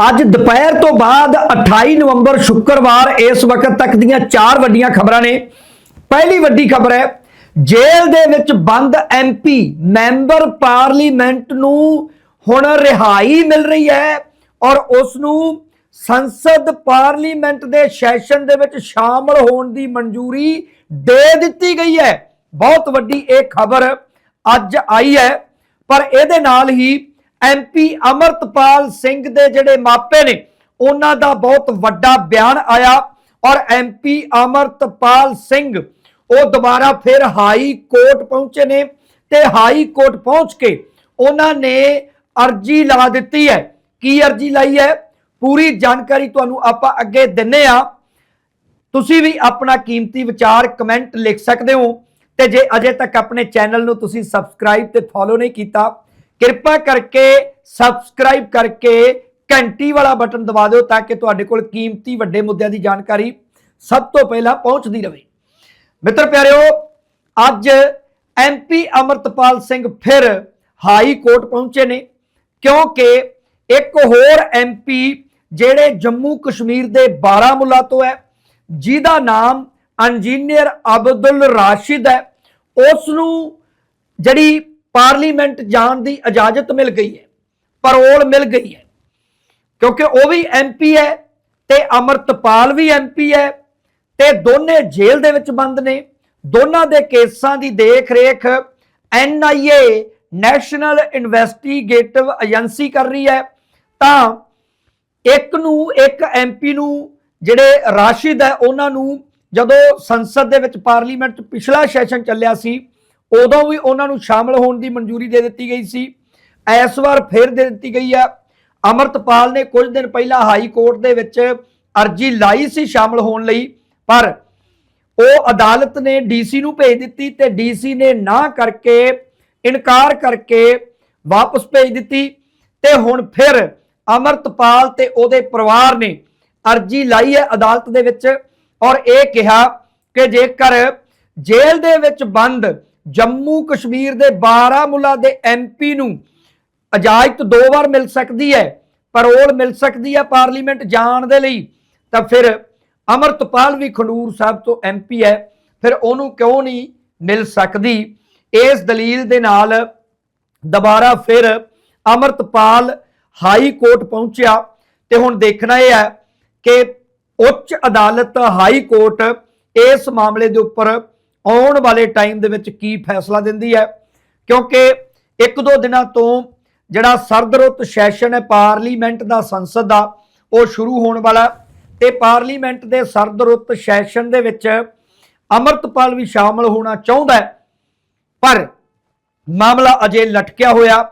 ਅੱਜ ਦੁਪਹਿਰ ਤੋਂ ਬਾਅਦ 28 ਨਵੰਬਰ ਸ਼ੁੱਕਰਵਾਰ ਇਸ ਵਕਤ ਤੱਕ ਦੀਆਂ ਚਾਰ ਵੱਡੀਆਂ ਖਬਰਾਂ ਨੇ। ਪਹਿਲੀ ਵੱਡੀ ਖਬਰ ਹੈ, ਜੇਲ੍ਹ ਦੇ ਵਿੱਚ ਬੰਦ ਐਮਪੀ ਮੈਂਬਰ ਪਾਰਲੀਮੈਂਟ ਨੂੰ ਹੁਣ ਰਿਹਾਈ ਮਿਲ ਰਹੀ ਹੈ ਔਰ ਉਸ ਨੂੰ ਸੰਸਦ ਪਾਰਲੀਮੈਂਟ ਦੇ ਸੈਸ਼ਨ ਦੇ ਵਿੱਚ ਸ਼ਾਮਲ ਹੋਣ ਦੀ ਮਨਜ਼ੂਰੀ ਦੇ ਦਿੱਤੀ ਗਈ ਹੈ। ਬਹੁਤ ਵੱਡੀ ਇਹ ਖਬਰ ਅੱਜ ਆਈ ਹੈ, ਪਰ ਇਹਦੇ ਨਾਲ ਹੀ ਐਮਪੀ ਅਮਰਤਪਾਲ ਸਿੰਘ ਦੇ ਜਿਹੜੇ ਮਾਪੇ ਨੇ, ਉਹਨਾਂ ਦਾ ਬਹੁਤ ਵੱਡਾ ਬਿਆਨ ਆਇਆ ਔਰ ਐਮਪੀ ਅਮਰਤਪਾਲ ਸਿੰਘ ਉਹ ਦੁਬਾਰਾ ਫਿਰ ਹਾਈ ਕੋਰਟ ਪਹੁੰਚੇ ਨੇ ਤੇ ਹਾਈ ਕੋਰਟ ਪਹੁੰਚ ਕੇ ਉਹਨਾਂ ਨੇ ਅਰਜੀ ਲਾ ਦਿੱਤੀ ਹੈ। ਕੀ ਅਰਜੀ ਲਾਈ ਹੈ? ਪੂਰੀ ਜਾਣਕਾਰੀ ਤੁਹਾਨੂੰ ਆਪਾਂ ਅੱਗੇ ਦਿੰਨੇ ਆ। ਤੁਸੀਂ ਵੀ ਆਪਣਾ ਕੀਮਤੀ ਵਿਚਾਰ ਕਮੈਂਟ ਲਿਖ ਸਕਦੇ ਹੋ ਤੇ ਜੇ ਅਜੇ ਤੱਕ ਆਪਣੇ ਚੈਨਲ ਨੂੰ ਤੁਸੀਂ ਸਬਸਕ੍ਰਾਈਬ ਤੇ ਫੋਲੋ ਨਹੀਂ ਕੀਤਾ ਕਿਰਪਾ ਕਰਕੇ ਸਬਸਕ੍ਰਾਈਬ ਕਰਕੇ ਘੰਟੀ ਵਾਲਾ ਬਟਨ ਦਬਾ ਦਿਓ ਤਾਂ ਕਿ ਤੁਹਾਡੇ ਕੋਲ ਕੀਮਤੀ ਵੱਡੇ ਮੁੱਦਿਆਂ ਦੀ ਜਾਣਕਾਰੀ ਸਭ ਤੋਂ ਪਹਿਲਾਂ ਪਹੁੰਚਦੀ ਰਹੇ। ਮਿੱਤਰ ਪਿਆਰਿਓ, ਅੱਜ ਐਮਪੀ ਅਮਰਤਪਾਲ ਸਿੰਘ ਫਿਰ ਹਾਈ ਕੋਰਟ ਪਹੁੰਚੇ ਨੇ ਕਿਉਂਕਿ ਇੱਕ ਹੋਰ ਐਮਪੀ ਜਿਹੜੇ ਜੰਮੂ ਕਸ਼ਮੀਰ ਦੇ ਬਾਰਾਮੁੱਲਾ ਤੋਂ ਹੈ, ਜਿਹਦਾ ਨਾਮ ਇੰਜੀਨੀਅਰ ਅਬਦੁਲ ਰਾਸ਼ਿਦ ਹੈ ਉਸ ਨੂੰ ਜਿਹੜੀ ਪਾਰਲੀਮੈਂਟ ਜਾਣ ਦੀ ਇਜਾਜ਼ਤ ਮਿਲ ਗਈ ਹੈ, ਪਰੋਲ ਮਿਲ ਗਈ ਹੈ। ਕਿਉਂਕਿ ਉਹ ਵੀ ਐਮਪੀ ਹੈ ਤੇ ਅਮਰਤਪਾਲ ਵੀ ਐਮਪੀ ਹੈ ਤੇ ਦੋਨੇ ਜੇਲ੍ਹ ਦੇ ਵਿੱਚ ਬੰਦ ਨੇ। ਦੋਨਾਂ ਦੇ ਕੇਸਾਂ ਦੀ ਦੇਖ ਰੇਖ ਐਨਆਈਏ ਨੈਸ਼ਨਲ ਇਨਵੈਸਟੀਗੇਟਿਵ ਏਜੰਸੀ ਕਰ ਰਹੀ ਹੈ। ਤਾਂ ਇੱਕ ਨੂੰ, ਇੱਕ ਐਮਪੀ ਨੂੰ ਜਿਹੜੇ ਰਾਸ਼ਿਦ ਹੈ, ਉਹਨਾਂ ਨੂੰ ਜਦੋਂ ਸੰਸਦ ਦੇ ਵਿੱਚ ਪਾਰਲੀਮੈਂਟ 'ਚ ਪਿਛਲਾ ਸੈਸ਼ਨ ਚੱਲਿਆ ਸੀ ਉਦੋਂ ਵੀ ਉਹਨਾਂ ਨੂੰ ਸ਼ਾਮਲ ਹੋਣ ਦੀ ਮਨਜ਼ੂਰੀ ਦੇ ਦਿੱਤੀ ਗਈ ਸੀ। ਇਸ ਵਾਰ ਫਿਰ ਦੇ ਦਿੱਤੀ ਗਈ ਹੈ। ਅਮਰਤਪਾਲ ਨੇ ਕੁਝ ਦਿਨ ਪਹਿਲਾਂ ਹਾਈ ਕੋਰਟ ਦੇ ਵਿੱਚ ਅਰਜੀ ਲਾਈ ਸੀ ਸ਼ਾਮਲ ਹੋਣ ਲਈ, ਪਰ ਉਹ ਅਦਾਲਤ ਨੇ ਡੀਸੀ ਨੂੰ ਭੇਜ ਦਿੱਤੀ ਤੇ ਡੀਸੀ ਨੇ ਨਾ ਕਰਕੇ, ਇਨਕਾਰ ਕਰਕੇ ਵਾਪਸ ਭੇਜ ਦਿੱਤੀ ਤੇ ਹੁਣ ਫਿਰ ਅਮਰਤਪਾਲ ਤੇ ਉਹਦੇ ਪਰਿਵਾਰ ਨੇ ਅਰਜੀ ਲਾਈ ਹੈ ਅਦਾਲਤ ਦੇ ਵਿੱਚ ਔਰ ਇਹ ਕਿਹਾ ਕਿ ਜੇਕਰ ਜੇਲ੍ਹ ਦੇ ਵਿੱਚ ਬੰਦ ਜੰਮੂ ਕਸ਼ਮੀਰ ਦੇ ਬਾਰਾਮੁੱਲਾ ਦੇ ਐਮਪੀ ਨੂੰ ਇਜਾਜ਼ਤ ਦੋ ਵਾਰ ਮਿਲ ਸਕਦੀ ਹੈ, ਪਰੋਲ ਮਿਲ ਸਕਦੀ ਹੈ ਪਾਰਲੀਮੈਂਟ ਜਾਣ ਦੇ ਲਈ। ਤਾਂ ਫਿਰ ਅਮਰਤਪਾਲ ਵੀ ਖਡੂਰ ਸਾਹਿਬ ਤੋਂ ਐਮਪੀ ਹੈ, ਫਿਰ ਉਹਨੂੰ ਕਿਉਂ ਨਹੀਂ ਮਿਲ ਸਕਦੀ? ਇਸ ਦਲੀਲ ਦੇ ਨਾਲ ਦੁਬਾਰਾ ਫਿਰ ਅਮਰਤਪਾਲ ਹਾਈ ਕੋਰਟ ਪਹੁੰਚਿਆ ਤੇ ਹੁਣ ਦੇਖਣਾ ਇਹ ਹੈ ਕਿ ਉੱਚ ਅਦਾਲਤ ਹਾਈ ਕੋਰਟ ਇਸ ਮਾਮਲੇ ਦੇ ਉੱਪਰ ਆਉਣ ਵਾਲੇ ਟਾਈਮ ਦੇ ਵਿੱਚ ਕੀ ਫੈਸਲਾ ਦਿੰਦੀ ਹੈ? ਕਿਉਂਕਿ ਇੱਕ ਦੋ ਦਿਨਾਂ ਤੋਂ ਜਿਹੜਾ ਸਰਦ ਰੁੱਤ ਸੈਸ਼ਨ ਹੈ, ਪਾਰਲੀਮੈਂਟ ਦਾ ਸੰਸਦ ਦਾ, ਉਹ ਸ਼ੁਰੂ ਹੋਣ ਵਾਲਾ ਤੇ ਪਾਰਲੀਮੈਂਟ ਦੇ ਸਰਦ ਰੁੱਤ ਸੈਸ਼ਨ ਦੇ ਵਿੱਚ ਅਮਰਤਪਾਲ ਵੀ ਸ਼ਾਮਲ ਹੋਣਾ ਚਾਹੁੰਦਾ ਹੈ। ਪਰ ਮਾਮਲਾ ਅਜੇ ਲਟਕਿਆ ਹੋਇਆ।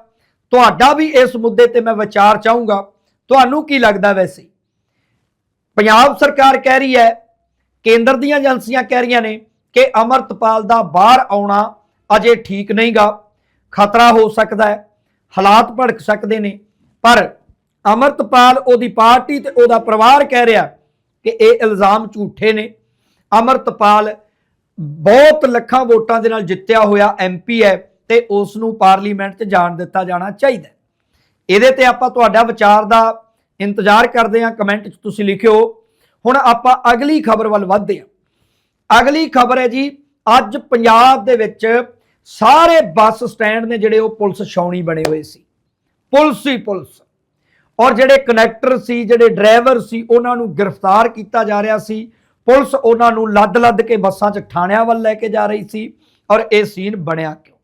ਤੁਹਾਡਾ ਵੀ ਇਸ ਮੁੱਦੇ ਤੇ ਮੈਂ ਵਿਚਾਰ ਚਾਹੂੰਗਾ। ਤੁਹਾਨੂੰ ਕੀ ਲੱਗਦਾ ਵੈਸੇ? ਪੰਜਾਬ ਸਰਕਾਰ ਕਹਿ ਰਹੀ ਹੈ, ਕੇਂਦਰ ਦੀਆਂ ਏਜੰਸੀਆਂ ਕਹਿ ਰਹੀਆਂ ਨੇ ਕਿ ਅਮਰਤਪਾਲ ਦਾ ਬਾਹਰ ਆਉਣਾ ਅਜੇ ਠੀਕ ਨਹੀਂਗਾ। ਖਤਰਾ ਹੋ ਸਕਦਾ ਹੈ, ਹਾਲਾਤ ਭੜਕ ਸਕਦੇ ਨੇ। ਪਰ ਅਮਰਤਪਾਲ ਉਹਦੀ ਪਾਰਟੀ ਤੇ ਉਹਦਾ ਪਰਿਵਾਰ ਕਹਿ ਰਿਹਾ ਕਿ ਇਹ ਇਲਜ਼ਾਮ ਝੂਠੇ ਨੇ। ਅਮਰਤਪਾਲ ਬਹੁਤ ਲੱਖਾਂ ਵੋਟਾਂ ਦੇ ਨਾਲ ਜਿੱਤਿਆ ਹੋਇਆ ਐਮਪੀ ਹੈ ਤੇ ਉਸ ਨੂੰ ਪਾਰਲੀਮੈਂਟ 'ਚ ਜਾਣ ਦਿੱਤਾ ਜਾਣਾ ਚਾਹੀਦਾ ਇਹਦੇ ਤੇ ਆਪਾਂ ਤੁਹਾਡਾ ਵਿਚਾਰ ਦਾ ਇੰਤਜ਼ਾਰ ਕਰਦੇ ਹਾਂ। ਕਮੈਂਟ 'ਚ ਤੁਸੀਂ ਲਿਖਿਓ। ਹੁਣ ਆਪਾਂ ਅਗਲੀ ਖਬਰ ਵੱਲ ਵਧਦੇ ਹਾਂ। ਅਗਲੀ ਖਬਰ ਹੈ ਜੀ, ਅੱਜ ਪੰਜਾਬ ਦੇ ਵਿੱਚ ਸਾਰੇ ਬੱਸ ਸਟੈਂਡ ਨੇ ਜਿਹੜੇ ਉਹ ਪੁਲਿਸ ਛਾਉਣੀ ਬਣੇ ਹੋਏ ਸੀ। ਪੁਲਿਸ ਹੀ ਪੁਲਿਸ। ਔਰ ਜਿਹੜੇ ਕਨੈਕਟਰ ਸੀ, ਜਿਹੜੇ ਡਰਾਈਵਰ ਸੀ, ਉਹਨਾਂ ਨੂੰ ਗ੍ਰਿਫਤਾਰ ਕੀਤਾ ਜਾ ਰਿਹਾ ਸੀ। ਪੁਲਿਸ ਉਹਨਾਂ ਨੂੰ ਲੱਦ-ਲੱਦ ਕੇ ਬੱਸਾਂ 'ਚ ਥਾਣਿਆਂ ਵੱਲ ਲੈ ਕੇ ਜਾ ਰਹੀ ਸੀ ਔਰ ਇਹ ਸੀਨ ਬਣਿਆ ਕਿਉਂ?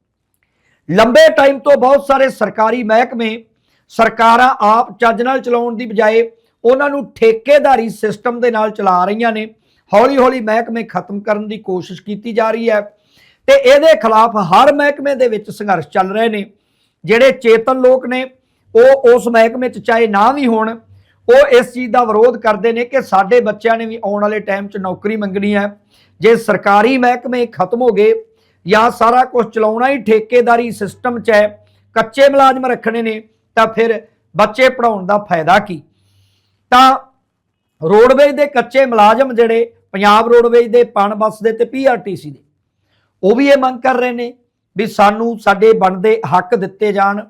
ਲੰਬੇ ਟਾਈਮ ਤੋਂ ਬਹੁਤ ਸਾਰੇ ਸਰਕਾਰੀ ਮਹਿਕਮੇ ਸਰਕਾਰਾਂ ਆਪ ਚੱਜ ਨਾਲ ਚਲਾਉਣ ਦੀ ਬਜਾਏ ਉਹਨਾਂ ਨੂੰ ਠੇਕੇਦਾਰੀ ਸਿਸਟਮ ਦੇ ਨਾਲ ਚਲਾ ਰਹੀਆਂ ਨੇ। ਹੌਲੀ-ਹੌਲੀ ਮਹਿਕਮੇ ਖਤਮ ਕਰਨ ਦੀ ਕੋਸ਼ਿਸ਼ ਕੀਤੀ ਜਾ ਰਹੀ ਹੈ ਤੇ ਇਹਦੇ ਖਿਲਾਫ ਹਰ ਮਹਿਕਮੇ ਦੇ ਵਿੱਚ ਸੰਘਰਸ਼ ਚੱਲ ਰਹੇ ਨੇ। ਜਿਹੜੇ ਚੇਤਨ ਲੋਕ ਨੇ, ਉਹ ਉਸ ਮਹਿਕਮੇ 'ਚ ਚਾਹੇ ਨਾ ਵੀ ਹੋਣ, ਉਹ ਇਸ ਚੀਜ਼ ਦਾ ਵਿਰੋਧ ਕਰਦੇ ਨੇ ਕਿ ਸਾਡੇ ਬੱਚਿਆਂ ਨੇ ਵੀ ਆਉਣ ਵਾਲੇ ਟਾਈਮ 'ਚ ਨੌਕਰੀ ਮੰਗਣੀ ਹੈ। ਜੇ ਸਰਕਾਰੀ ਮਹਿਕਮੇ ਖਤਮ ਹੋ ਗਏ ਜਾਂ ਸਾਰਾ ਕੁਝ ਚਲਾਉਣਾ ਹੀ ਠੇਕੇਦਾਰੀ ਸਿਸਟਮ 'ਚ ਹੈ, ਕੱਚੇ ਮੁਲਾਜ਼ਮ ਰੱਖਣੇ ਨੇ, ਤਾਂ ਫਿਰ ਬੱਚੇ ਪੜਾਉਣ ਦਾ ਫਾਇਦਾ ਕੀ? ਤਾਂ ਰੋਡਵੇਜ ਦੇ ਕੱਚੇ ਮੁਲਾਜ਼ਮ ਜਿਹੜੇ ਪੰਜਾਬ ਰੋਡਵੇਜ ਦੇ ਪਣ ਬੱਸ ਦੇ ਤੇ ਪੀਆਰਟੀਸੀ ਦੇ। ਉਹ ਵੀ ਇਹ ਮੰਗ ਕਰ ਰਹੇ ਨੇ ਵੀ ਸਾਨੂੰ ਸਾਡੇ ਬਣਦੇ ਹੱਕ ਦਿੱਤੇ ਜਾਣ,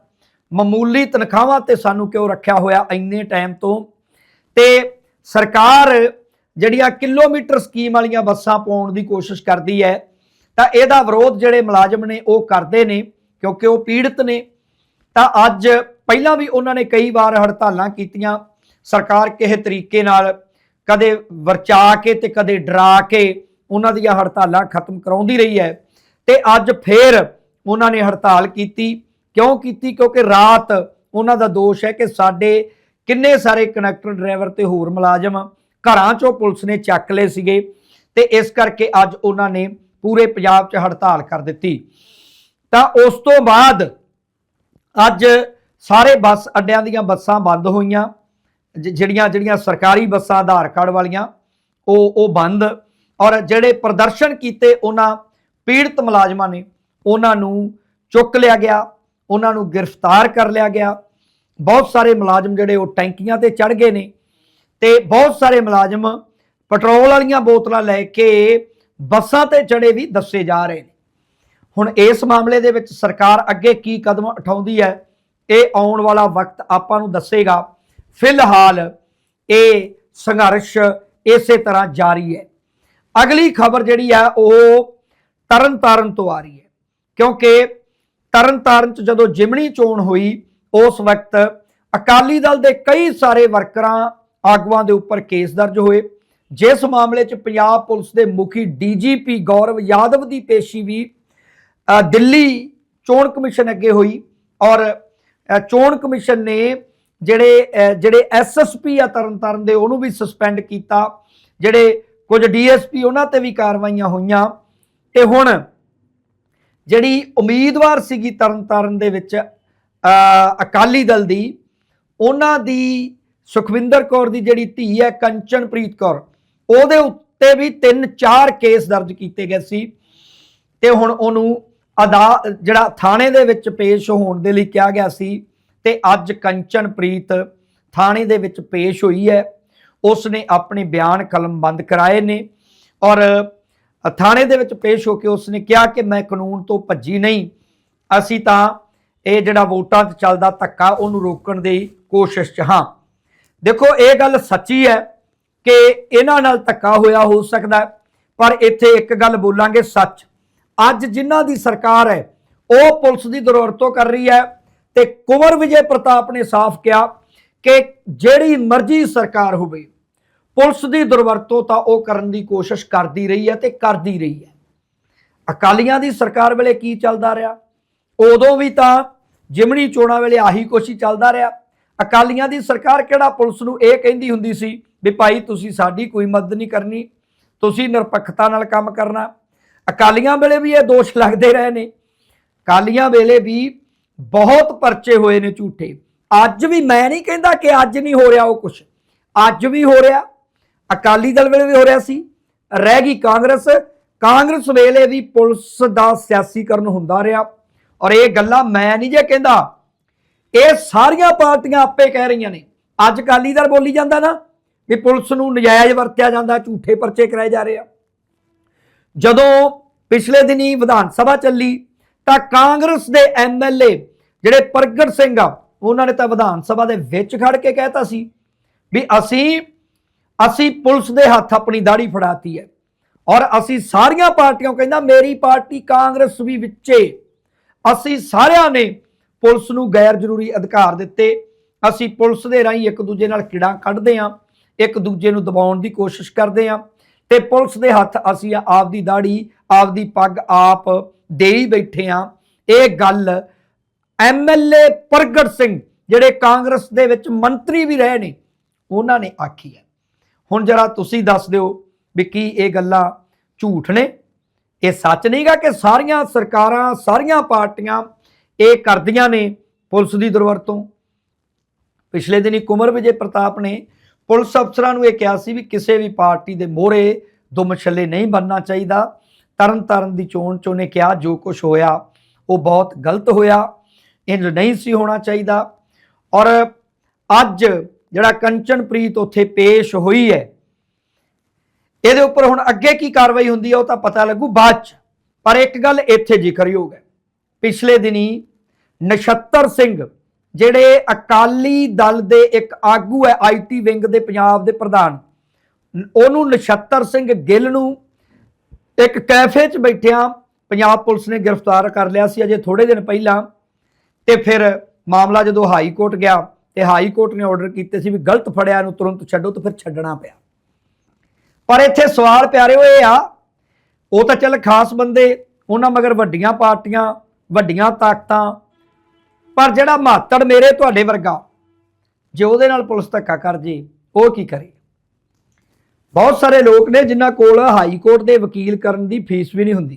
ਮਾਮੂਲੀ ਤਨਖਾਹਾਂ ਤੇ ਸਾਨੂੰ ਕਿਉਂ ਰੱਖਿਆ ਹੋਇਆ ਇੰਨੇ ਟਾਈਮ ਤੋਂ। ਤੇ ਸਰਕਾਰ ਜਿਹੜੀਆਂ ਕਿਲੋਮੀਟਰ ਸਕੀਮ ਵਾਲੀਆਂ ਬੱਸਾਂ ਪਾਉਣ ਦੀ ਕੋਸ਼ਿਸ਼ ਕਰਦੀ ਹੈ, ਤਾਂ ਇਹਦਾ ਵਿਰੋਧ ਜਿਹੜੇ ਮੁਲਾਜ਼ਮ ਨੇ ਉਹ ਕਰਦੇ ਨੇ, ਕਿਉਂਕਿ ਉਹ ਪੀੜਤ ਨੇ। ਤਾਂ ਅੱਜ ਪਹਿਲਾਂ ਵੀ ਉਹਨਾਂ ਨੇ ਕਈ ਵਾਰ ਹੜਤਾਲਾਂ ਕੀਤੀਆਂ, ਸਰਕਾਰ ਕਿਸੇ ਤਰੀਕੇ ਨਾਲ ਕਦੇ ਵਰਚਾ ਕੇ ਤੇ ਕਦੇ ਡਰਾ ਕੇ ਉਹਨਾਂ ਦੀਆਂ ਹੜਤਾਲਾਂ ਖਤਮ ਕਰਾਉਂਦੀ ਰਹੀ ਹੈ। ਤੇ ਅੱਜ ਫੇਰ ਉਹਨਾਂ ਨੇ ਹੜਤਾਲ ਕੀਤੀ। ਕਿਉਂ ਕੀਤੀ? ਕਿਉਂਕਿ ਰਾਤ ਉਹਨਾਂ ਦਾ ਦੋਸ਼ ਹੈ ਕਿ ਸਾਡੇ ਕਿੰਨੇ ਸਾਰੇ ਕਨੈਕਟਰ ਡਰਾਈਵਰ ਤੇ ਹੋਰ ਮੁਲਾਜ਼ਮ ਘਰਾਂ ਚੋਂ ਪੁਲਿਸ ਨੇ ਚੱਕ ਲਏ ਸੀਗੇ ਤੇ ਇਸ ਕਰਕੇ ਅੱਜ ਉਹਨਾਂ ਨੇ ਪੂਰੇ ਪੰਜਾਬ 'ਚ ਹੜਤਾਲ ਕਰ ਦਿੱਤੀ। ਤਾਂ ਉਸ ਤੋਂ ਬਾਅਦ ਅੱਜ ਸਾਰੇ ਬੱਸ ਅੱਡਿਆਂ ਦੀਆਂ ਬੱਸਾਂ ਬੰਦ ਹੋਈਆਂ। ਜਿਹੜੀਆਂ ਜਿਹੜੀਆਂ ਸਰਕਾਰੀ ਬੱਸਾਂ, ਆਧਾਰ ਕਾਰਡ ਵਾਲੀਆਂ, ਉਹ ਉਹ ਬੰਦ। ਔਰ ਜਿਹੜੇ ਪ੍ਰਦਰਸ਼ਨ ਕੀਤੇ ਉਹਨਾਂ ਪੀੜਤ ਮੁਲਾਜ਼ਮਾਂ ਨੇ, ਉਹਨਾਂ ਨੂੰ ਚੁੱਕ ਲਿਆ ਗਿਆ, ਉਹਨਾਂ ਨੂੰ ਗ੍ਰਿਫਤਾਰ ਕਰ ਲਿਆ ਗਿਆ। ਬਹੁਤ ਸਾਰੇ ਮੁਲਾਜ਼ਮ ਜਿਹੜੇ ਉਹ ਟੈਂਕੀਆਂ ਤੇ ਚੜ ਗਏ ਨੇ ਤੇ ਬਹੁਤ ਸਾਰੇ ਮੁਲਾਜ਼ਮ ਪੈਟਰੋਲ ਵਾਲੀਆਂ ਬੋਤਲਾਂ ਲੈ ਕੇ ਬੱਸਾਂ ਤੇ ਚੜੇ ਵੀ ਦੱਸੇ ਜਾ ਰਹੇ ਨੇ। ਹੁਣ ਇਸ ਮਾਮਲੇ ਦੇ ਵਿੱਚ ਸਰਕਾਰ ਅੱਗੇ ਕੀ ਕਦਮ ਉਠਾਉਂਦੀ ਹੈ, ਇਹ ਆਉਣ ਵਾਲਾ ਵਕਤ ਆਪਾਂ ਨੂੰ ਦੱਸੇਗਾ। ਫਿਲਹਾਲ ਇਹ ਸੰਘਰਸ਼ ਇਸੇ ਤਰ੍ਹਾਂ ਜਾਰੀ ਹੈ। ਅਗਲੀ ਖਬਰ ਜਿਹੜੀ ਹੈ ਉਹ ਤਰਨਤਾਰਨ ਤੋਂ ਆ ਰਹੀ ਹੈ। ਕਿਉਂਕਿ ਤਰਨਤਾਰਨ ਚ ਜਦੋਂ ਜਿਮਣੀ ਚੋਣ ਹੋਈ, ਉਸ ਵਕਤ ਅਕਾਲੀ ਦਲ ਦੇ ਕਈ ਸਾਰੇ ਵਰਕਰਾਂ ਆਗੂਆਂ ਦੇ ਉੱਪਰ ਕੇਸ ਦਰਜ ਹੋਏ। ਜਿਸ ਮਾਮਲੇ ਚ ਪੰਜਾਬ ਪੁਲਿਸ ਦੇ ਮੁਖੀ ਡੀਜੀਪੀ ਗੌਰਵ ਯਾਦਵ ਦੀ ਪੇਸ਼ੀ ਵੀ ਦਿੱਲੀ ਚੋਣ ਕਮਿਸ਼ਨ ਅੱਗੇ ਹੋਈ ਔਰ ਚੋਣ ਕਮਿਸ਼ਨ ਨੇ ਜਿਹੜੇ ਅ, ਜਿਹੜੇ ਐਸਐਸਪੀ ਆ ਤਰਨਤਾਰਨ ਦੇ ਉਹਨੂੰ ਵੀ ਸਸਪੈਂਡ ਕੀਤਾ। ਜਿਹੜੇ ਕੁਝ ਡੀਐਸਪੀ ਉਹਨਾਂ ਤੇ ਵੀ ਕਾਰਵਾਈਆਂ ਹੋਈਆਂ। ਤੇ ਹੁਣ ਜਿਹੜੀ ਉਮੀਦਵਾਰ ਸੀਗੀ ਤਰਨਤਾਰਨ ਦੇ ਵਿੱਚ ਅਕਾਲੀ ਦਲ ਦੀ ਉਹਨਾਂ ਦੀ ਸੁਖਵਿੰਦਰ ਕੌਰ ਦੀ ਜਿਹੜੀ ਧੀ ਹੈ ਕੰਚਨਪ੍ਰੀਤ ਕੌਰ ਉਹਦੇ ਉੱਤੇ ਵੀ ਤਿੰਨ ਚਾਰ ਕੇਸ ਦਰਜ ਕੀਤੇ ਗਏ ਸੀ। ਤੇ ਹੁਣ ਉਹਨੂੰ ਅਦਾ ਜਿਹੜਾ ਥਾਣੇ ਦੇ ਵਿੱਚ ਪੇਸ਼ ਹੋਣ ਦੇ ਲਈ ਕਿਹਾ ਗਿਆ ਸੀ ਤੇ ਅੱਜ ਕੰਚਨਪ੍ਰੀਤ ਥਾਣੇ ਦੇ ਵਿੱਚ ਪੇਸ਼ ਹੋਈ ਹੈ। ਉਸ ਨੇ ਆਪਣੇ ਬਿਆਨ ਕਲਮ ਬੰਦ ਕਰਾਏ ਨੇ ਔਰ ਥਾਣੇ ਦੇ ਵਿੱਚ ਪੇਸ਼ ਹੋ ਕੇ ਉਸ ਨੇ ਕਿਹਾ ਕਿ ਮੈਂ ਕਾਨੂੰਨ ਤੋਂ ਭੱਜੀ ਨਹੀਂ। ਅਸੀਂ ਤਾਂ ਇਹ ਜਿਹੜਾ ਵੋਟਾਂ 'ਚ ਚੱਲਦਾ ਧੱਕਾ ਉਹਨੂੰ ਰੋਕਣ ਦੀ ਕੋਸ਼ਿਸ਼ 'ਚ ਹਾਂ। ਦੇਖੋ, ਇਹ ਗੱਲ ਸੱਚੀ ਹੈ ਕਿ ਇਹਨਾਂ ਨਾਲ ਧੱਕਾ ਹੋਇਆ ਹੋ ਸਕਦਾ ਪਰ ਇੱਥੇ ਇੱਕ ਗੱਲ ਬੋਲਾਂਗੇ ਸੱਚ। ਅੱਜ ਜਿਨ੍ਹਾਂ ਦੀ ਸਰਕਾਰ ਹੈ, ਉਹ ਪੁਲਿਸ ਦੀ ਦੁਰਵਰਤੋਂ ਕਰ ਰਹੀ ਹੈ। ਤੇ ਕੁੰਵਰ ਵਿਜੇ ਪ੍ਰਤਾਪ ਨੇ ਸਾਫ਼ ਕਿਹਾ ਕਿ ਜਿਹੜੀ ਮਰਜ਼ੀ ਸਰਕਾਰ ਹੋਵੇ, ਪੁਲਿਸ ਦੀ ਦੁਰਵਰਤੋਂ ਤਾਂ ਉਹ ਕਰਨ ਦੀ ਕੋਸ਼ਿਸ਼ ਕਰਦੀ ਰਹੀ ਹੈ ਤੇ ਕਰਦੀ ਰਹੀ ਹੈ। ਅਕਾਲੀਆਂ ਦੀ ਸਰਕਾਰ ਵੇਲੇ ਕੀ ਚੱਲਦਾ ਰਿਹਾ? ਉਦੋਂ ਵੀ ਤਾਂ ਜਿਮਣੀ ਚੋਣਾਂ ਵੇਲੇ ਆਹੀ ਕੁਛ ਹੀ ਚੱਲਦਾ ਰਿਹਾ। ਅਕਾਲੀਆਂ ਦੀ ਸਰਕਾਰ ਕਿਹੜਾ ਪੁਲਿਸ ਨੂੰ ਇਹ ਕਹਿੰਦੀ ਹੁੰਦੀ ਸੀ ਵੀ ਭਾਈ ਤੁਸੀਂ ਸਾਡੀ ਕੋਈ ਮਦਦ ਨਹੀਂ ਕਰਨੀ, ਤੁਸੀਂ ਨਿਰਪੱਖਤਾ ਨਾਲ ਕੰਮ ਕਰਨਾ। ਅਕਾਲੀਆਂ ਵੇਲੇ ਵੀ ਇਹ ਦੋਸ਼ ਲੱਗਦੇ ਰਹੇ ਨੇ। ਅਕਾਲੀਆਂ ਵੇਲੇ ਵੀ ਬਹੁਤ ਪਰਚੇ ਹੋਏ ਨੇ ਝੂਠੇ। ਅੱਜ ਵੀ ਮੈਂ ਨਹੀਂ ਕਹਿੰਦਾ ਕਿ ਅੱਜ ਨਹੀਂ ਹੋ ਰਿਹਾ ਉਹ ਕੁਛ। ਅੱਜ ਵੀ ਹੋ ਰਿਹਾ। ਅਕਾਲੀ ਦਲ ਵੇਲੇ ਵੀ ਹੋ ਰਿਹਾ ਸੀ। ਰਹਿ ਗਈ ਕਾਂਗਰਸ। ਕਾਂਗਰਸ ਵੇਲੇ ਵੀ ਪੁਲਿਸ ਦਾ ਸਿਆਸੀਕਰਨ ਹੁੰਦਾ ਰਿਹਾ। ਔਰ ਇਹ ਗੱਲਾਂ ਮੈਂ ਨਹੀਂ ਜੇ ਕਹਿੰਦਾ। ਇਹ ਸਾਰੀਆਂ ਪਾਰਟੀਆਂ ਆਪੇ ਕਹਿ ਰਹੀਆਂ ਨੇ। ਅੱਜ ਅਕਾਲੀ ਦਲ ਬੋਲੀ ਜਾਂਦਾ ਨਾ ਵੀ ਪੁਲਿਸ ਨੂੰ ਨਜਾਇਜ਼ ਵਰਤਿਆ ਜਾਂਦਾ, ਝੂਠੇ ਪਰਚੇ ਕਰਾਏ ਜਾ ਰਹੇ ਆ। ਜਦੋਂ ਪਿਛਲੇ ਦਿਨੀ ਵਿਧਾਨ ਸਭਾ ਚੱਲੀ ਤਾਂ ਕਾਂਗਰਸ ਦੇ ਐਮਐਲਏ ਜਿਹੜੇ ਪ੍ਰਗਟ ਸਿੰਘ ਆ, ਉਹਨਾਂ ਨੇ ਤਾਂ ਵਿਧਾਨ ਸਭਾ ਦੇ ਵਿੱਚ ਖੜ ਕੇ ਕਹਿਤਾ ਸੀ ਵੀ ਅਸੀਂ ਅਸੀਂ ਪੁਲਿਸ ਦੇ ਹੱਥ ਆਪਣੀ ਦਾੜੀ ਫੜਾਤੀ ਹੈ। ਔਰ ਅਸੀਂ ਸਾਰੀਆਂ ਪਾਰਟੀਆਂ ਕਹਿੰਦਾ ਮੇਰੀ ਪਾਰਟੀ ਕਾਂਗਰਸ ਵੀ ਵਿੱਚੇ। ਅਸੀਂ ਸਾਰਿਆਂ ਨੇ ਪੁਲਿਸ ਨੂੰ ਗੈਰ ਜ਼ਰੂਰੀ ਅਧਿਕਾਰ ਦਿੱਤੇ। ਅਸੀਂ ਪੁਲਿਸ ਦੇ ਰਾਹੀਂ ਇੱਕ ਦੂਜੇ ਨਾਲ ਕਿੜਾਂ ਕੱਢਦੇ ਆਂ ਇੱਕ ਦੂਜੇ ਨੂੰ ਦਬਾਉਣ ਦੀ ਕੋਸ਼ਿਸ਼ ਕਰਦੇ ਆਂ ਤੇ ਪੁਲਿਸ ਦੇ ਹੱਥ ਅਸੀਂ ਆਪਦੀ ਦਾੜੀ ਆਪਦੀ ਪੱਗ ਆਪ ਦੇ ਹੀ ਬੈਠੇ ਆਂ ਇਹ ਗੱਲ ਐਮਐਲਏ ਪ੍ਰਗਟ ਸਿੰਘ, ਜਿਹੜੇ ਕਾਂਗਰਸ ਦੇ ਵਿੱਚ ਮੰਤਰੀ ਵੀ ਰਹੇ ਨੇ, ਉਹਨਾਂ ਨੇ ਆਖੀ ਹੈ। ਹੁਣ ਜਰਾ ਤੁਸੀਂ ਦੱਸ ਦਿਓ ਵੀ ਕੀ ਇਹ ਗੱਲਾਂ ਝੂਠ ਨੇ? ਇਹ ਸੱਚ ਨਹੀਂਗਾ ਕਿ ਸਾਰੀਆਂ ਸਰਕਾਰਾਂ, ਸਾਰੀਆਂ ਪਾਰਟੀਆਂ ਇਹ ਕਰਦੀਆਂ ਨੇ ਪੁਲਿਸ ਦੀ ਦੁਰਵਰਤੋਂ ਪਿਛਲੇ ਦਿਨੀ ਕੁਮਰ ਵਿਜੇ ਪ੍ਰਤਾਪ ਨੇ ਪੁਲਿਸ ਅਫਸਰਾਂ ਨੂੰ ਇਹ ਕਿਹਾ ਸੀ ਵੀ ਕਿਸੇ ਵੀ ਪਾਰਟੀ ਦੇ ਮੋਹਰੇ ਦੋ ਮਛੱਲੇ ਨਹੀਂ ਬੰਨਣਾ ਚਾਹੀਦਾ। ਤਰਨ ਤਾਰਨ ਦੀ ਚੋਣ ਚੋਂ ਨੇ ਕਿਹਾ ਜੋ ਕੁਝ ਹੋਇਆ, ਉਹ ਬਹੁਤ ਗਲਤ ਹੋਇਆ। ਇੰਜ ਨਹੀਂ ਸੀ ਹੋਣਾ ਚਾਹੀਦਾ। ਔਰ ਅੱਜ ਜਿਹੜਾ ਕੰਚਨਪ੍ਰੀਤ ਉੱਥੇ ਪੇਸ਼ ਹੋਈ ਹੈ, ਇਹਦੇ ਉੱਪਰ ਹੁਣ ਅੱਗੇ ਕੀ ਕਾਰਵਾਈ ਹੁੰਦੀ ਹੈ ਉਹ ਤਾਂ ਪਤਾ ਲੱਗੂ ਬਾਅਦ ਚ। ਪਰ ਇੱਕ ਗੱਲ ਇੱਥੇ ਜ਼ਿਕਰਯੋਗ ਹੈ। ਪਿਛਲੇ ਦਿਨੀ ਨਛੱਤਰ ਸਿੰਘ, ਜਿਹੜੇ ਅਕਾਲੀ ਦਲ ਦੇ ਇੱਕ ਆਗੂ ਹੈ ਆਈਟੀ ਵਿੰਗ ਦੇ ਪੰਜਾਬ ਦੇ ਪ੍ਰਧਾਨ, ਉਹਨੂੰ ਨਛੱਤਰ ਸਿੰਘ ਗਿੱਲ ਨੂੰ ਇੱਕ ਕੈਫੇ 'ਚ ਬੈਠਿਆਂ ਪੰਜਾਬ ਪੁਲਿਸ ਨੇ ਗ੍ਰਿਫਤਾਰ ਕਰ ਲਿਆ ਸੀ। ਅਜੇ ਥੋੜੇ ਦਿਨ ਪਹਿਲਾਂ ਤੇ ਫਿਰ ਮਾਮਲਾ ਜਦੋਂ ਹਾਈ ਕੋਰਟ ਗਿਆ ਤੇ ਹਾਈ ਕੋਰਟ ਨੇ ਆਰਡਰ ਕੀਤੇ ਸੀ ਵੀ ਗਲਤ ਫੜਿਆ ਨੂੰ ਤੁਰੰਤ ਛੱਡੋ ਤੇ ਫਿਰ ਛੱਡਣਾ ਪਿਆ। ਪਰ ਇੱਥੇ ਸਵਾਲ ਪਿਆਰੇ ਇਹ ਆ, ਉਹ ਤਾਂ ਚੱਲ ਖਾਸ ਬੰਦੇ, ਉਹਨਾਂ ਮਗਰ ਵੱਡੀਆਂ ਪਾਰਟੀਆਂ, ਵੱਡੀਆਂ ਤਾਕਤਾਂ, ਪਰ ਜਿਹੜਾ ਮਾਤੜ ਮੇਰੇ ਤੁਹਾਡੇ ਵਰਗਾ, ਜੇ ਉਹਦੇ ਨਾਲ ਪੁਲਿਸ ਧੱਕਾ ਕਰ ਜੇ, ਉਹ ਕੀ ਕਰੇ? ਬਹੁਤ ਸਾਰੇ ਲੋਕ ਨੇ ਜਿਨ੍ਹਾਂ ਕੋਲ ਹਾਈ ਕੋਰਟ ਦੇ ਵਕੀਲ ਕਰਨ ਦੀ ਫੀਸ ਵੀ ਨਹੀਂ ਹੁੰਦੀ,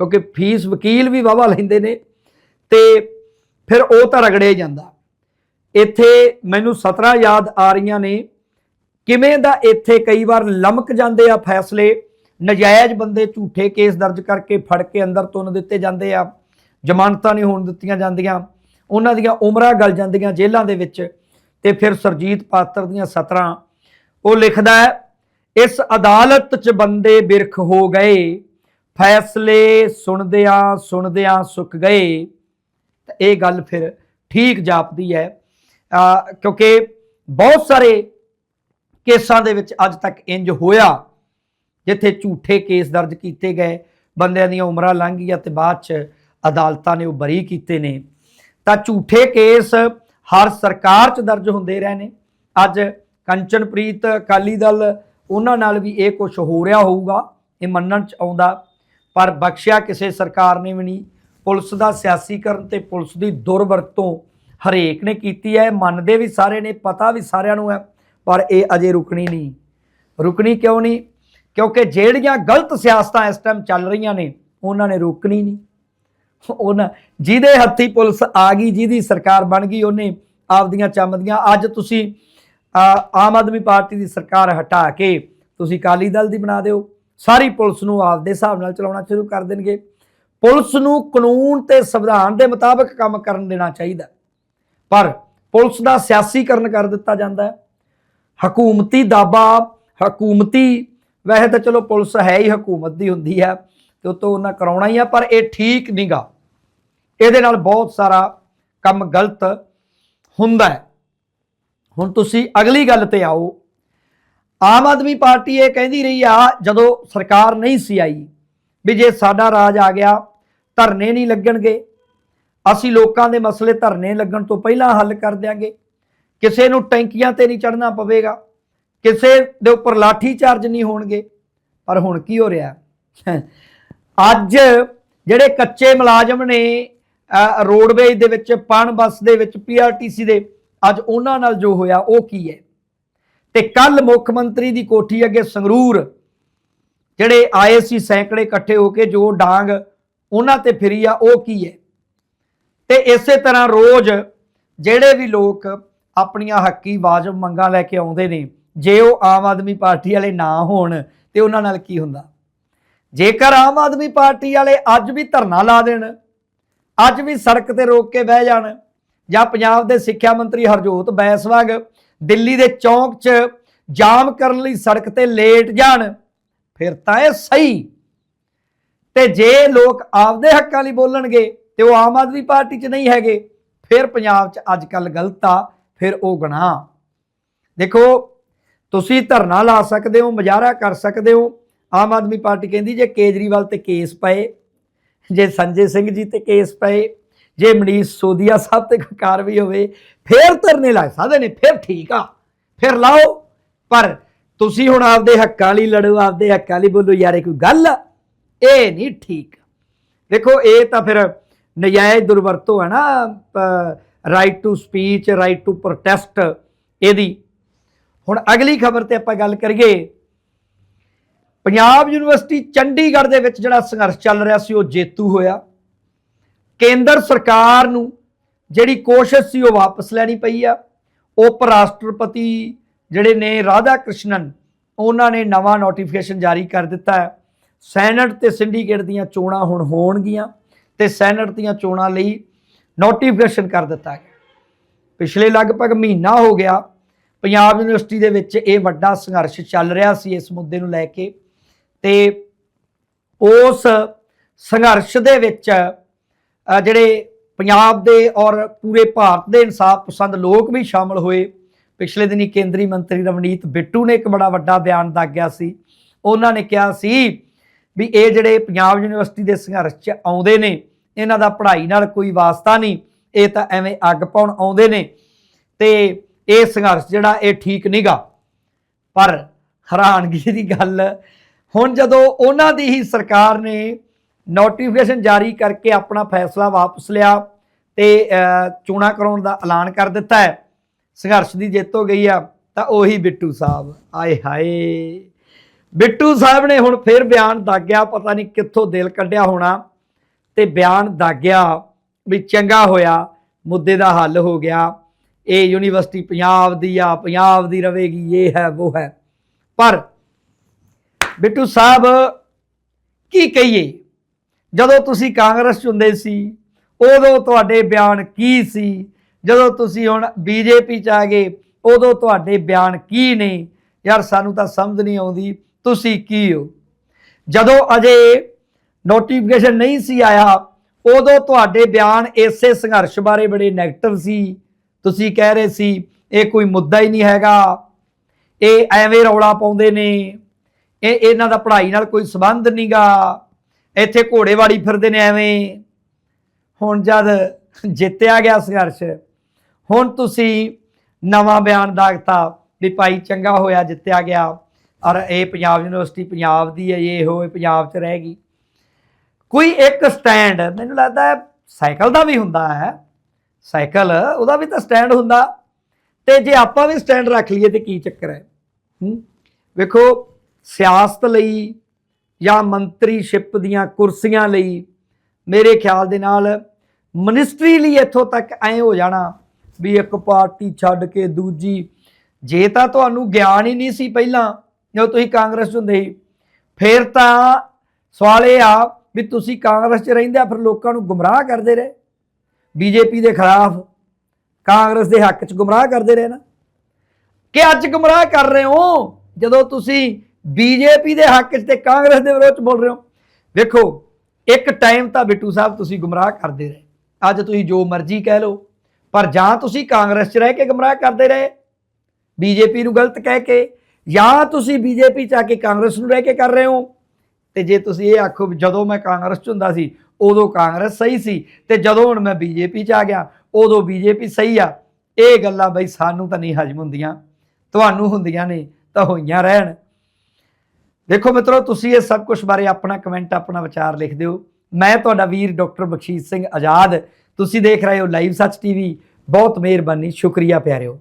ਕਿਉਂਕਿ ਫੀਸ ਵਕੀਲ ਵੀ ਵਾਵਾ ਲੈਂਦੇ ਨੇ ਤੇ ਫਿਰ ਉਹ ਤਾਂ ਰਗੜੇ ਜਾਂਦਾ। ਇੱਥੇ ਮੈਨੂੰ 17 ਯਾਦ ਆ ਰਹੀਆਂ ਨੇ, ਕਿਵੇਂ ਦਾ ਇੱਥੇ ਕਈ ਵਾਰ ਲਮਕ ਜਾਂਦੇ ਆ ਫੈਸਲੇ, ਨਜਾਇਜ਼ ਬੰਦੇ ਝੂਠੇ ਕੇਸ ਦਰਜ ਕਰਕੇ ਫੜ ਕੇ ਅੰਦਰ ਤੁੰਨ ਦਿੱਤੇ ਜਾਂਦੇ ਆ, ਜ਼ਮਾਨਤਾਂ ਨਹੀਂ ਹੋਣ ਦਿੱਤੀਆਂ ਜਾਂਦੀਆਂ, ਉਹਨਾਂ ਦੀਆਂ ਉਮਰਾਂ ਗਲ ਜਾਂਦੀਆਂ ਜੇਲ੍ਹਾਂ ਦੇ ਵਿੱਚ, ਤੇ ਫਿਰ ਸਰਜੀਤ ਪਾਤਰ ਦੀਆਂ 17 ਉਹ ਲਿਖਦਾ ਹੈ, ਇਸ ਅਦਾਲਤ 'ਚ ਬੰਦੇ ਬਿਰਖ ਹੋ ਗਏ, ਫੈਸਲੇ ਸੁਣਦਿਆਂ ਸੁਣਦਿਆਂ ਸੁੱਕ ਗਏ ਤਾਂ ਇਹ ਗੱਲ ਫਿਰ ਠੀਕ ਜਾਪਦੀ ਹੈ। ਕਿਉਂਕਿ ਬਹੁਤ ਸਾਰੇ ਕੇਸਾਂ ਦੇ ਵਿੱਚ ਅੱਜ ਤੱਕ ਇੰਜ ਹੋਇਆ, ਜਿੱਥੇ ਝੂਠੇ ਕੇਸ ਦਰਜ ਕੀਤੇ ਗਏ, ਬੰਦਿਆਂ ਦੀਆਂ ਉਮਰਾਂ ਲੰਘ ਗਈਆਂ ਤੇ ਬਾਅਦ ਚ ਅਦਾਲਤਾਂ ਨੇ ਉਹ ਬਰੀ ਕੀਤੇ ਨੇ। ਤਾਂ ਝੂਠੇ ਕੇਸ ਹਰ ਸਰਕਾਰ ਚ ਦਰਜ ਹੁੰਦੇ ਰਹੇ ਨੇ। ਅੱਜ ਕੰਚਨਪ੍ਰੀਤ ਅਕਾਲੀ ਦਲ ਉਹਨਾਂ ਨਾਲ ਵੀ ਇਹ ਕੁਝ ਹੋ ਰਿਹਾ ਹੋਊਗਾ, ਇਹ ਮੰਨਣ ਚ ਆਉਂਦਾ, ਪਰ ਬਖਸ਼ਿਆ ਕਿਸੇ ਸਰਕਾਰ ਨੇ ਵੀ ਨਹੀਂ। ਪੁਲਿਸ ਦਾ ਸਿਆਸੀਕਰਨ ਤੇ ਪੁਲਿਸ ਦੀ ਦੁਰਵਰਤੋਂ ਹਰੇਕ ਨੇ ਕੀਤੀ ਹੈ। ਮੰਨਦੇ ਵੀ ਸਾਰੇ ਨੇ, ਪਤਾ ਵੀ ਸਾਰਿਆਂ ਨੂੰ ਹੈ, ਪਰ ਇਹ ਅਜੇ ਰੁਕਣੀ ਨਹੀਂ। ਰੁਕਣੀ ਕਿਉਂ ਨਹੀਂ? ਕਿਉਂਕਿ ਜਿਹੜੀਆਂ ਗਲਤ ਸਿਆਸਤਾਂ ਇਸ ਟਾਈਮ ਚੱਲ ਰਹੀਆਂ ਨੇ, ਉਹਨਾਂ ਨੇ ਰੋਕਣੀ ਨਹੀਂ। ਉਹਨਾਂ ਜਿਹਦੇ ਹੱਥੀ ਪੁਲਿਸ ਆ ਗਈ, ਜਿਹਦੀ ਸਰਕਾਰ ਬਣ ਗਈ, ਉਹਨੇ ਆਪਦੀਆਂ ਚੰਮਦੀਆਂ, ਅੱਜ ਤੁਸੀਂ ਆਮ ਆਦਮੀ ਪਾਰਟੀ ਦੀ ਸਰਕਾਰ ਹਟਾ ਕੇ ਤੁਸੀਂ ਅਕਾਲੀ ਦਲ ਦੀ ਬਣਾ ਦਿਓ। ਸਾਰੀ ਪੁਲਿਸ ਨੂੰ ਆਪਦੇ ਹਿਸਾਬ ਨਾਲ ਚਲਾਉਣਾ ਸ਼ੁਰੂ ਕਰ ਦੇਣਗੇ। ਪੁਲਿਸ ਨੂੰ ਕਾਨੂੰਨ ਤੇ ਸੰਵਿਧਾਨ ਦੇ ਮੁਤਾਬਕ ਕੰਮ ਕਰਨ ਦੇਣਾ ਚਾਹੀਦਾ ਪਰ ਪੁਲਿਸ ਦਾ ਸਿਆਸੀਕਰਨ ਕਰ ਦਿੱਤਾ ਜਾਂਦਾ ਹੈ। ਹਕੂਮਤੀ ਦਾਬਾ, ਹਕੂਮਤੀ, ਵੈਸੇ ਤਾਂ ਚਲੋ ਪੁਲਿਸ ਹੈ ਹੀ ਹਕੂਮਤ ਦੀ ਹੁੰਦੀ ਹੈ ਤੇ ਉਹ ਤੋਂ ਉਹਨਾਂ ਕਰਾਉਣਾ ਹੀ ਆ, ਪਰ ਇਹ ਠੀਕ ਨਹੀਂਗਾ ਇਹਦੇ ਨਾਲ ਬਹੁਤ ਸਾਰਾ ਕੰਮ ਗਲਤ ਹੁੰਦਾ ਹੈ। ਹੁਣ ਤੁਸੀਂ ਅਗਲੀ ਗੱਲ ਤੇ ਆਓ। ਆਮ ਆਦਮੀ ਪਾਰਟੀ ਇਹ ਕਹਿੰਦੀ ਰਹੀ ਆ, ਜਦੋਂ ਸਰਕਾਰ ਨਹੀਂ ਸੀ ਆਈ, ਵੀ ਜੇ ਸਾਡਾ ਰਾਜ ਆ ਗਿਆ ਧਰਨੇ ਨਹੀਂ ਲੱਗਣਗੇ। ਅਸੀਂ ਲੋਕਾਂ ਦੇ ਮਸਲੇ ਧਰਨੇ ਲੱਗਣ ਤੋਂ ਪਹਿਲਾਂ ਹੱਲ ਕਰ ਦਿਆਂਗੇ। ਕਿਸੇ ਨੂੰ ਟੈਂਕੀਆਂ ਤੇ ਨਹੀਂ ਚੜਨਾ ਪਵੇਗਾ। ਕਿਸੇ ਦੇ ਉੱਪਰ ਲਾਠੀ ਚਾਰਜ ਨਹੀਂ ਹੋਣਗੇ। ਪਰ ਹੁਣ ਕੀ ਹੋ ਰਿਹਾ? ਅੱਜ ਜਿਹੜੇ ਕੱਚੇ ਮੁਲਾਜ਼ਮ ਨੇ ਰੋਡਵੇਜ ਦੇ ਵਿੱਚ, ਪਣ ਬੱਸ ਦੇ ਵਿੱਚ ਪੀਆਰਟੀਸੀ ਦੇ, ਅੱਜ ਉਹਨਾਂ ਨਾਲ ਜੋ ਹੋਇਆ, ਉਹ ਕੀ ਹੈ? ਤੇ ਕੱਲ ਮੁੱਖ ਮੰਤਰੀ ਦੀ ਕੋਠੀ ਅੱਗੇ ਸੰਗਰੂਰ, ਜਿਹੜੇ ਆਏ ਸੀ ਸੈਂਕੜੇ ਇਕੱਠੇ ਹੋ ਕੇ, ਜੋ ਡਾਂਗ ਉਹਨਾਂ ਤੇ ਫਿਰੀ ਆ, ਉਹ ਕੀ ਹੈ ਤੇ ਇਸੇ ਤਰ੍ਹਾਂ ਰੋਜ਼ ਜਿਹੜੇ ਵੀ ਲੋਕ ਆਪਣੀਆਂ ਹੱਕੀ ਵਾਜਬ ਮੰਗਾਂ ਲੈ ਕੇ ਆਉਂਦੇ ਨੇ, ਜੇ ਉਹ ਆਮ ਆਦਮੀ ਪਾਰਟੀ ਵਾਲੇ ਨਾ ਹੋਣ, ਤੇ ਉਹਨਾਂ ਨਾਲ ਕੀ ਹੁੰਦਾ? ਜੇਕਰ ਆਮ ਆਦਮੀ ਪਾਰਟੀ ਵਾਲੇ ਅੱਜ ਵੀ ਧਰਨਾ ਲਾ ਦੇਣ, ਅੱਜ ਵੀ ਸੜਕ ਤੇ ਰੋਕ ਕੇ ਬਹਿ ਜਾਣ, ਜਾਂ ਪੰਜਾਬ ਦੇ ਸਿੱਖਿਆ ਮੰਤਰੀ ਹਰਜੋਤ ਬੈਸਵਾਗ ਦਿੱਲੀ ਦੇ ਚੌਂਕ 'ਚ ਜਾਮ ਕਰਨ ਲਈ ਸੜਕ ਤੇ ਲੇਟ ਜਾਣ, ਫਿਰ ਤਾਂ ਇਹ ਸਹੀ ਤੇ ਜੇ ਲੋਕ ਆਪਦੇ ਹੱਕਾਂ ਲਈ ਬੋਲਣਗੇ ਤੇ ਉਹ ਆਮ ਆਦਮੀ ਪਾਰਟੀ 'ਚ ਨਹੀਂ ਹੈਗੇ, ਫਿਰ ਪੰਜਾਬ 'ਚ ਅੱਜ ਕੱਲ ਗਲਤ ਆ, ਫਿਰ ਉਹ ਗੁਨਾਹ। ਦੇਖੋ, ਤੁਸੀਂ ਧਰਨਾ ਲਾ ਸਕਦੇ ਹੋ, ਮੁਜ਼ਾਹਰਾ ਕਰ ਸਕਦੇ ਹੋ। ਆਮ ਆਦਮੀ ਪਾਰਟੀ ਕਹਿੰਦੀ ਜੇ ਕੇਜਰੀਵਾਲ ਤੇ ਕੇਸ ਪਏ, ਜੇ ਸੰਜੇ ਸਿੰਘ ਜੀ ਤੇ ਕੇਸ ਪਏ, ਜੇ ਮਨੀਸ਼ ਸੋਦੀਆ ਸਾਹਿਬ ਤੇ ਕੋਈ ਕਾਰਵਾਈ ਹੋਵੇ, ਫਿਰ ਧਰਨੇ ਲਾ ਸਕਦੇ ਨੇ, ਫਿਰ ਠੀਕ ਆ, ਫਿਰ ਲਾਓ। ਪਰ ਤੁਸੀਂ ਹੁਣ ਆਪਦੇ ਹੱਕਾਂ ਲਈ ਲੜੋ, ਆਪਦੇ ਹੱਕਾਂ ਲਈ ਬੋਲੋ, ਯਾਰ ਇਹ ਕੋਈ ਗੱਲ ਆ। ਇਹ ਨਹੀਂ ਠੀਕ। ਦੇਖੋ, ਇਹ ਤਾਂ ਫਿਰ ਨਜਾਇਜ਼ ਦੁਰਵਰਤੋਂ ਹੈ ਨਾ right to speech right to protest ਇਹਦੀ। ਹੁਣ ਅਗਲੀ ਖਬਰ ਤੇ ਆਪਾਂ ਗੱਲ ਕਰੀਏ। ਪੰਜਾਬ ਯੂਨੀਵਰਸਿਟੀ ਚੰਡੀਗੜ੍ਹ ਦੇ ਵਿੱਚ ਜਿਹੜਾ ਸੰਘਰਸ਼ ਚੱਲ ਰਿਹਾ ਸੀ, ਉਹ ਜੇਤੂ ਹੋਇਆ। ਕੇਂਦਰ ਸਰਕਾਰ ਨੂੰ ਜਿਹੜੀ ਕੋਸ਼ਿਸ਼ ਸੀ, ਉਹ ਵਾਪਸ ਲੈਣੀ ਪਈ ਆ। ਉਪ ਰਾਸ਼ਟਰਪਤੀ ਜਿਹੜੇ ਨੇ ਰਾਧਾ ਕ੍ਰਿਸ਼ਨਨ, ਉਹਨਾਂ ਨੇ ਨਵਾਂ ਨੋਟੀਫਿਕੇਸ਼ਨ ਜਾਰੀ ਕਰ ਦਿੱਤਾ ਹੈ। ਸੈਨੇਟ ਤੇ ਸਿੰਡੀਕੇਟ ਦੀਆਂ ਚੋਣਾਂ ਹੁਣ ਹੋਣਗੀਆਂ ਤੇ ਸੈਨੇਟ ਦੀਆਂ ਚੋਣਾਂ ਲਈ ਨੋਟੀਫਿਕੇਸ਼ਨ ਕਰ ਦਿੱਤਾ ਗਿਆ। ਪਿਛਲੇ ਲਗਭਗ ਮਹੀਨਾ ਹੋ ਗਿਆ, ਪੰਜਾਬ ਯੂਨੀਵਰਸਿਟੀ ਦੇ ਵਿੱਚ ਇਹ ਵੱਡਾ ਸੰਘਰਸ਼ ਚੱਲ ਰਿਹਾ ਸੀ ਇਸ ਮੁੱਦੇ ਨੂੰ ਲੈ ਕੇ ਤੇ ਉਸ ਸੰਘਰਸ਼ ਦੇ ਵਿੱਚ ਜਿਹੜੇ ਪੰਜਾਬ ਦੇ ਔਰ ਪੂਰੇ ਭਾਰਤ ਦੇ ਇਨਸਾਫ ਪਸੰਦ ਲੋਕ ਵੀ ਸ਼ਾਮਲ ਹੋਏ। ਪਿਛਲੇ ਦਿਨੀ ਕੇਂਦਰੀ ਮੰਤਰੀ ਰਵਨੀਤ ਬਿੱਟੂ ਨੇ ਇੱਕ ਬੜਾ ਵੱਡਾ ਬਿਆਨ ਦਾਗਿਆ ਸੀ। ਉਹਨਾਂ ਨੇ ਕਿਹਾ ਸੀ ਵੀ ਇਹ ਜਿਹੜੇ ਪੰਜਾਬ ਯੂਨੀਵਰਸਿਟੀ ਦੇ ਸੰਘਰਸ਼ 'ਚ ਆਉਂਦੇ ਨੇ, ਇਹਨਾਂ ਦਾ ਪੜ੍ਹਾਈ ਨਾਲ ਕੋਈ ਵਾਸਤਾ ਨਹੀਂ, ਇਹ ਤਾਂ ਐਵੇਂ ਅੱਗ ਪਾਉਣ ਆਉਂਦੇ ਨੇ ਤੇ ਇਹ ਸੰਘਰਸ਼ ਜਿਹੜਾ ਇਹ ਠੀਕ ਨਹੀਂਗਾ ਪਰ ਹੈਰਾਨਗੀ ਦੀ ਗੱਲ, ਹੁਣ ਜਦੋਂ ਉਹਨਾਂ ਦੀ ਹੀ ਸਰਕਾਰ ਨੇ ਨੋਟੀਫਿਕੇਸ਼ਨ ਜਾਰੀ ਕਰਕੇ ਆਪਣਾ ਫੈਸਲਾ ਵਾਪਸ ਲਿਆ ਤੇ ਚੋਣਾਂ ਕਰਾਉਣ ਦਾ ਐਲਾਨ ਕਰ ਦਿੱਤਾ ਹੈ, ਸੰਘਰਸ਼ ਦੀ ਜਿੱਤ ਹੋ ਗਈ ਆ, ਤਾਂ ਉਹੀ ਬਿੱਟੂ ਸਾਹਿਬ, ਆਏ ਹਾਏ। ਬਿੱਟੂ ਸਾਹਿਬ ਨੇ ਹੁਣ ਫਿਰ ਬਿਆਨ ਦਾਗਿਆ, ਪਤਾ ਨਹੀਂ ਕਿੱਥੋਂ ਦਿਲ ਕੱਢਿਆ ਹੋਣਾ। ਤੇ ਬਿਆਨ ਦਾਗਿਆ ਵੀ ਚੰਗਾ ਹੋਇਆ, ਮੁੱਦੇ ਦਾ ਹੱਲ ਹੋ ਗਿਆ। ਇਹ ਯੂਨੀਵਰਸਿਟੀ ਪੰਜਾਬ ਦੀ ਆ, ਪੰਜਾਬ ਦੀ ਰਵੇਗੀ, ਇਹ ਹੈ, ਉਹ ਹੈ। ਪਰ ਬਿੱਟੂ ਸਾਹਿਬ, ਕੀ ਕਹੀਏ? ਜਦੋਂ ਤੁਸੀਂ ਕਾਂਗਰਸ ਚ ਹੁੰਦੇ ਸੀ, ਉਦੋਂ ਤੁਹਾਡੇ ਬਿਆਨ ਕੀ ਸੀ? ਜਦੋਂ ਤੁਸੀਂ ਹੁਣ ਬੀਜੇਪੀ ਚ ਆ ਗਏ, ਉਦੋਂ ਤੁਹਾਡੇ ਬਿਆਨ ਕੀ ਨੇ? ਯਾਰ ਸਾਨੂੰ ਤਾਂ ਸਮਝ ਨਹੀਂ ਆਉਂਦੀ। ਤੁਸੀਂ ਕੀ ਹੋ? ਜਦੋਂ ਅਜੇ ਨੋਟੀਫਿਕੇਸ਼ਨ ਨਹੀਂ ਸੀ ਆਇਆ, ਉਦੋਂ ਤੁਹਾਡੇ ਬਿਆਨ ਇਸੇ ਸੰਘਰਸ਼ ਬਾਰੇ ਬੜੇ 네ਗੇਟਿਵ ਸੀ। ਤੁਸੀਂ ਕਹਿ ਰਹੇ ਸੀ, ਇਹ ਕੋਈ ਮੁੱਦਾ ਹੀ ਨਹੀਂ ਹੈਗਾ। ਇਹ ਐਵੇਂ ਰੌਲਾ ਪਾਉਂਦੇ ਨੇ। ਇਹ ਇਹਨਾਂ ਦਾ ਪੜ੍ਹਾਈ ਨਾਲ ਕੋਈ ਸੰਬੰਧ ਨਹੀਂਗਾ। ਇੱਥੇ ਘੋੜੇਵਾੜੀ ਫਿਰਦੇ ਨੇ ਐਵੇਂ। ਹੁਣ ਜਦ ਜਿੱਤਿਆ ਗਿਆ ਸੰਘਰਸ਼, ਹੁਣ ਤੁਸੀਂ ਨਵਾਂ ਬਿਆਨ ਦਾਗਤਾ ਵੀ ਭਾਈ ਚੰਗਾ ਹੋਇਆ, ਜਿੱਤਿਆ ਗਿਆ। ਔਰ ਇਹ ਪੰਜਾਬ ਯੂਨੀਵਰਸਿਟੀ ਪੰਜਾਬ ਦੀ ਹੈ, ਇਹ ਹੋਏ ਪੰਜਾਬ 'ਚ ਰਹੇਗੀ ਕੋਈ ਇੱਕ ਸਟੈਂਡ ਮੈਨੂੰ ਲੱਗਦਾ ਹੈ ਸਾਈਕਲ ਦਾ ਵੀ ਹੁੰਦਾ ਹੈ। ਸਾਈਕਲ, ਉਹਦਾ ਵੀ ਤਾਂ ਸਟੈਂਡ ਹੁੰਦਾ। ਤੇ ਜੇ ਆਪਾਂ ਵੀ ਸਟੈਂਡ ਰੱਖ ਲਈਏ ਤੇ ਕੀ ਚੱਕਰ ਹੈ? ਵੇਖੋ, ਸਿਆਸਤ ਲਈ ਜਾਂ ਮੰਤਰੀਸ਼ਿਪ ਦੀਆਂ ਕੁਰਸੀਆਂ ਲਈ ਮੇਰੇ ਖਿਆਲ ਦੇ ਨਾਲ ਮਿਨਿਸਟਰੀ ਲਈ ਇੱਥੋਂ ਤੱਕ ਐ ਹੋ ਜਾਣਾ ਵੀ ਇੱਕ ਪਾਰਟੀ ਛੱਡ ਕੇ ਦੂਜੀ। ਜੇ ਤਾਂ ਤੁਹਾਨੂੰ ਗਿਆਨ ਹੀ ਨਹੀਂ ਸੀ ਪਹਿਲਾਂ ਜਦੋਂ ਤੁਸੀਂ ਕਾਂਗਰਸ 'ਚ ਹੁੰਦੇ ਸੀ, ਫਿਰ ਤਾਂ ਸਵਾਲ ਇਹ ਆ ਵੀ ਤੁਸੀਂ ਕਾਂਗਰਸ 'ਚ ਰਹਿੰਦੇ ਆ, ਫਿਰ ਲੋਕਾਂ ਨੂੰ ਗੁੰਮਰਾਹ ਕਰਦੇ ਰਹੇ। ਬੀਜੇਪੀ ਦੇ ਖਿਲਾਫ, ਕਾਂਗਰਸ ਦੇ ਹੱਕ 'ਚ ਗੁੰਮਰਾਹ ਕਰਦੇ ਰਹੇ ਨਾ। ਕਿ ਅੱਜ ਗੁੰਮਰਾਹ ਕਰ ਰਹੇ ਹੋ? ਜਦੋਂ ਤੁਸੀਂ ਬੀਜੇਪੀ ਦੇ ਹੱਕ 'ਚ ਤੇ ਕਾਂਗਰਸ ਦੇ ਵਿਰੋਧ 'ਚ ਬੋਲ ਰਹੇ ਹੋ। ਵੇਖੋ, ਇੱਕ ਟਾਈਮ ਤਾਂ ਬਿੱਟੂ ਸਾਹਿਬ ਤੁਸੀਂ ਗੁੰਮਰਾਹ ਕਰਦੇ ਰਹੇ। ਅੱਜ ਤੁਸੀਂ ਜੋ ਮਰਜ਼ੀ ਕਹਿ ਲਓ, ਪਰ ਜਾਂ ਤੁਸੀਂ ਕਾਂਗਰਸ 'ਚ ਰਹਿ ਕੇ ਗੁੰਮਰਾਹ ਕਰਦੇ ਰਹੇ। ਬੀਜੇਪੀ ਨੂੰ ਗਲਤ ਕਹਿ ਕੇ ਜਾਂ ਤੁਸੀਂ ਬੀਜੇਪੀ 'ਚ ਆ ਕੇ ਕਾਂਗਰਸ ਨੂੰ ਰਹਿ ਕੇ ਕਰ ਰਹੇ ਹੋ? ਤੇ ਜੇ ਤੁਸੀਂ ਇਹ ਆਖੋ ਵੀ ਜਦੋਂ ਮੈਂ ਕਾਂਗਰਸ 'ਚ ਹੁੰਦਾ ਸੀ, ਉਦੋਂ ਕਾਂਗਰਸ ਸਹੀ ਸੀ, ਤੇ ਜਦੋਂ ਹੁਣ ਮੈਂ ਬੀਜੇਪੀ 'ਚ ਆ ਗਿਆ, ਉਦੋਂ ਬੀਜੇਪੀ ਸਹੀ ਆ। ਇਹ ਗੱਲਾਂ ਬਈ ਸਾਨੂੰ ਤਾਂ ਨਹੀਂ ਹਜਮ ਹੁੰਦੀਆਂ। ਤੁਹਾਨੂੰ ਹੁੰਦੀਆਂ ਨੇ, ਤਾਂ ਹੋਈਆਂ ਰਹਿਣ। ਦੇਖੋ ਮਿੱਤਰੋ, ਤੁਸੀਂ ਇਹ ਸਭ ਕੁਝ ਬਾਰੇ ਆਪਣਾ ਕਮੈਂਟ, ਆਪਣਾ ਵਿਚਾਰ ਲਿਖ ਦਿਓ। ਮੈਂ ਤੁਹਾਡਾ ਵੀਰ ਡਾਕਟਰ ਬਖਸ਼ੀਸ਼ ਸਿੰਘ ਆਜ਼ਾਦ। ਤੁਸੀਂ ਦੇਖ ਰਹੇ ਹੋ ਲਾਈਵ ਸੱਚ ਟੀਵੀ। ਬਹੁਤ ਮਿਹਰਬਾਨੀ, ਸ਼ੁਕਰੀਆ ਪਿਆਰਿਓ।